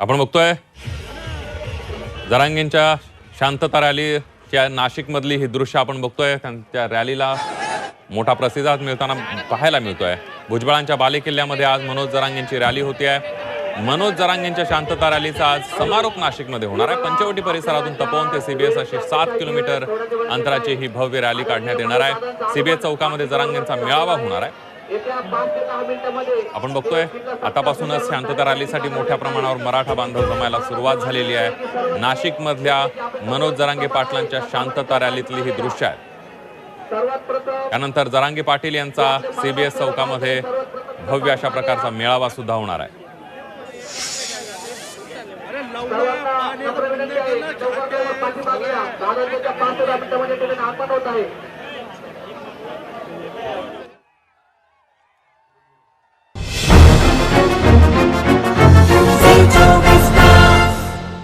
आपण बघतोय. जरांगेंच्या शांतता रॅलीच्या नाशिकमधली ही दृश्य आपण बघतोय. त्यांच्या रॅलीला मोठा प्रतिसाद मिळताना पाहायला मिळतोय. भुजबळांच्या बालेकिल्ल्यामध्ये आज मनोज जरांगेंची रॅली होती आहे. मनोज जरांगेंच्या शांतता रॅलीचा आज समारोप नाशिकमध्ये होणार आहे. पंचवटी परिसरातून तपोवन ते सीबीएस अशी सात किलोमीटर अंतराची ही भव्य रॅली काढण्यात येणार आहे. सीबीएस चौकामध्ये जरांगेंचा मेळावा होणार आहे. आपण बघतोय आतापासूनच शांतता रॅलीसाठी मोठ्या प्रमाणावर मराठा बांधव जमायला सुरुवात झालेली आहे. नाशिक मधल्या मनोज जरांगे पाटलांच्या शांतता रॅलीतली ही दृश्य आहेत त्यानंतर जरांगे पाटील यांचा सीबीएस चौकामध्ये भव्य अशा प्रकारचा मेळावा सुद्धा होणार आहे. आगमन होत आहे.